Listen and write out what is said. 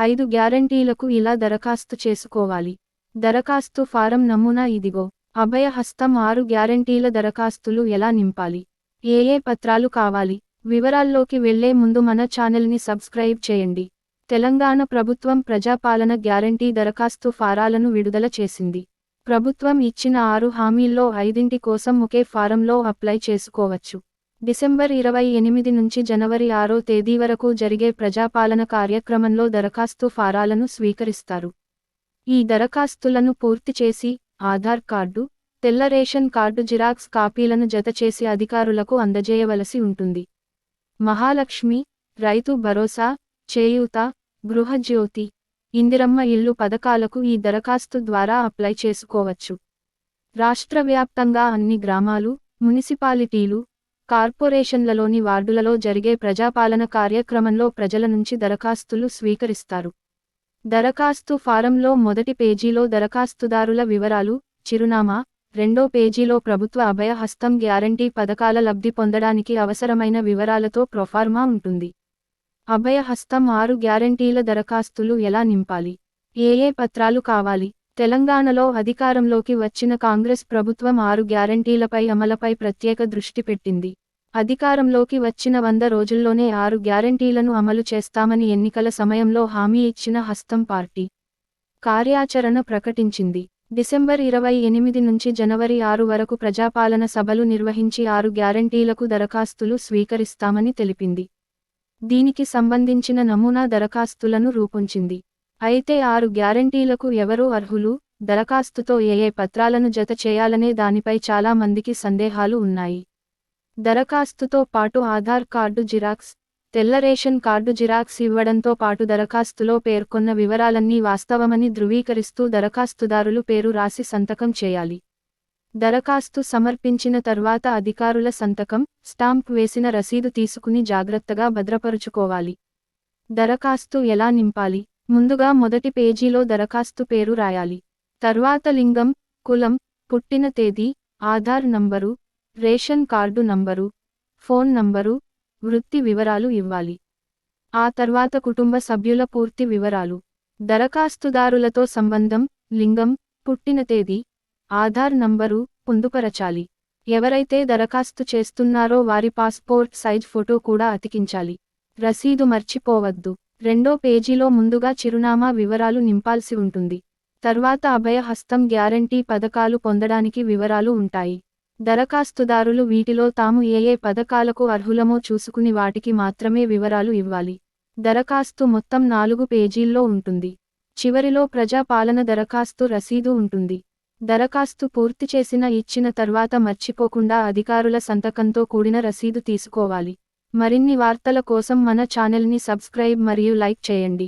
ఐదు గ్యారంటీలకు ఇలా దరఖాస్తు చేసుకోవాలి. దరఖాస్తు ఫారం నమూనా ఇదిగో. అభయహస్తం ఆరు గ్యారంటీల దరఖాస్తులు ఎలా నింపాలి? ఏ ఏ పత్రాలు కావాలి? వివరాల్లోకి వెళ్ళే ముందు మన ఛానల్ని సబ్స్క్రైబ్ చేయండి. తెలంగాణ ప్రభుత్వం ప్రజాపాలన గ్యారంటీ దరఖాస్తు ఫారాలను విడుదల చేసింది. ప్రభుత్వం ఇచ్చిన ఆరు హామీల్లో ఐదింటి కోసం ఒకే ఫారంలో అప్లై చేసుకోవచ్చు. డిసెంబర్ ఇరవై ఎనిమిది నుంచి జనవరి ఆరో తేదీ వరకు జరిగే ప్రజాపాలన కార్యక్రమంలో దరఖాస్తు ఫారాలను స్వీకరిస్తారు. ఈ దరఖాస్తులను పూర్తి చేసి ఆధార్ కార్డు తెల్ల రేషన్ కార్డు జిరాక్స్ కాపీలను జతచేసి అధికారులకు అందజేయవలసి ఉంటుంది. మహాలక్ష్మి రైతు భరోసా చేయూత గృహజ్యోతి ఇందిరమ్మ ఇల్లు పథకాలకు ఈ దరఖాస్తు ద్వారా అప్లై చేసుకోవచ్చు. రాష్ట్ర వ్యాప్తంగా అన్ని గ్రామాలు మున్సిపాలిటీలు కార్పొరేషన్లలోని వార్డులలో జరిగే ప్రజాపాలన కార్యక్రమంలో ప్రజల నుంచి దరఖాస్తులు స్వీకరిస్తారు. దరఖాస్తు ఫారంలో మొదటి పేజీలో దరఖాస్తుదారుల వివరాలు చిరునామా రెండో పేజీలో ప్రభుత్వ అభయ హస్తం గ్యారంటీ పథకాల లబ్ధి పొందడానికి అవసరమైన వివరాలతో ప్రొఫార్మా ఉంటుంది. అభయ హస్తం ఆరు గ్యారంటీల దరఖాస్తులు ఎలా నింపాలి? ఏ ఏ పత్రాలు కావాలి? తెలంగాణలో అధికారంలోకి వచ్చిన కాంగ్రెస్ ప్రభుత్వం ఆరు గ్యారంటీలపై అమలపై ప్రత్యేక దృష్టి పెట్టింది. అధికారంలోకి వచ్చిన వంద రోజుల్లోనే ఆరు గ్యారంటీలను అమలు చేస్తామని ఎన్నికల సమయంలో హామీ ఇచ్చిన హస్తం పార్టీ కార్యాచరణ ప్రకటించింది. డిసెంబర్ ఇరవై ఎనిమిది నుంచి జనవరి ఆరు వరకు ప్రజాపాలన సభలు నిర్వహించి ఆరు గ్యారంటీలకు దరఖాస్తులు స్వీకరిస్తామని తెలిపింది. దీనికి సంబంధించిన నమూనా దరఖాస్తులను రూపొంచింది అయితే ఆరు గ్యారంటీలకు ఎవరు అర్హులు? దరఖాస్తుతో ఏ ఏ పత్రాలను జత చేయాలనే దానిపై చాలా మందికి సందేహాలు ఉన్నాయి. దరఖాస్తుతో పాటు ఆధార్ కార్డు జిరాక్స్ తెల్ల రేషన్ కార్డు జిరాక్స్ ఇవ్వడంతో పాటు దరఖాస్తులో పేర్కొన్న వివరాలన్నీ వాస్తవమని ధృవీకరిస్తూ దరఖాస్తుదారులు పేరు రాసి సంతకం చేయాలి. దరఖాస్తు సమర్పించిన తర్వాత అధికారుల సంతకం స్టాంప్ వేసిన రసీదు తీసుకుని జాగ్రత్తగా భద్రపరుచుకోవాలి. దరఖాస్తు ఎలా నింపాలి? ముందుగా మొదటి పేజీలో దరఖాస్తు పేరు రాయాలి. తర్వాత లింగం కులం పుట్టిన తేదీ Aadhaar number ration card number phone number వృత్తి వివరాలు ఇవ్వాలి. ఆ తర్వాత కుటుంబ సభ్యుల పూర్తి వివరాలు. దరఖాస్తుదారులతో సంబంధం లింగం పుట్టిన తేదీ ఆధార్ నంబరు పొందుపరచాలి. ఎవరైతే దరఖాస్తు చేస్తున్నారో వారి పాస్పోర్ట్ సైజ్ ఫోటో కూడా అతికించాలి. రసీదు మర్చిపోవద్దు. రెండో పేజీలో ముందుగా చిరునామా వివరాలు నింపాల్సి ఉంటుంది. తర్వాత అభయహస్తం గ్యారంటీ పథకాలు పొందడానికి వివరాలు ఉంటాయి. దరఖాస్తుదారులు వీటిలో తాము ఏ ఏ పథకాలకు అర్హులమో చూసుకుని వాటికి మాత్రమే వివరాలు ఇవ్వాలి. దరఖాస్తు మొత్తం నాలుగు పేజీల్లో ఉంటుంది. చివరిలో ప్రజాపాలన దరఖాస్తు రసీదు ఉంటుంది. దరఖాస్తు పూర్తి చేసిన ఇచ్చిన తర్వాత మర్చిపోకుండా అధికారుల సంతకంతో కూడిన రసీదు తీసుకోవాలి. మరిన్ని వార్తల కోసం మన ఛానల్ని సబ్స్క్రైబ్ మరియు లైక్ చేయండి.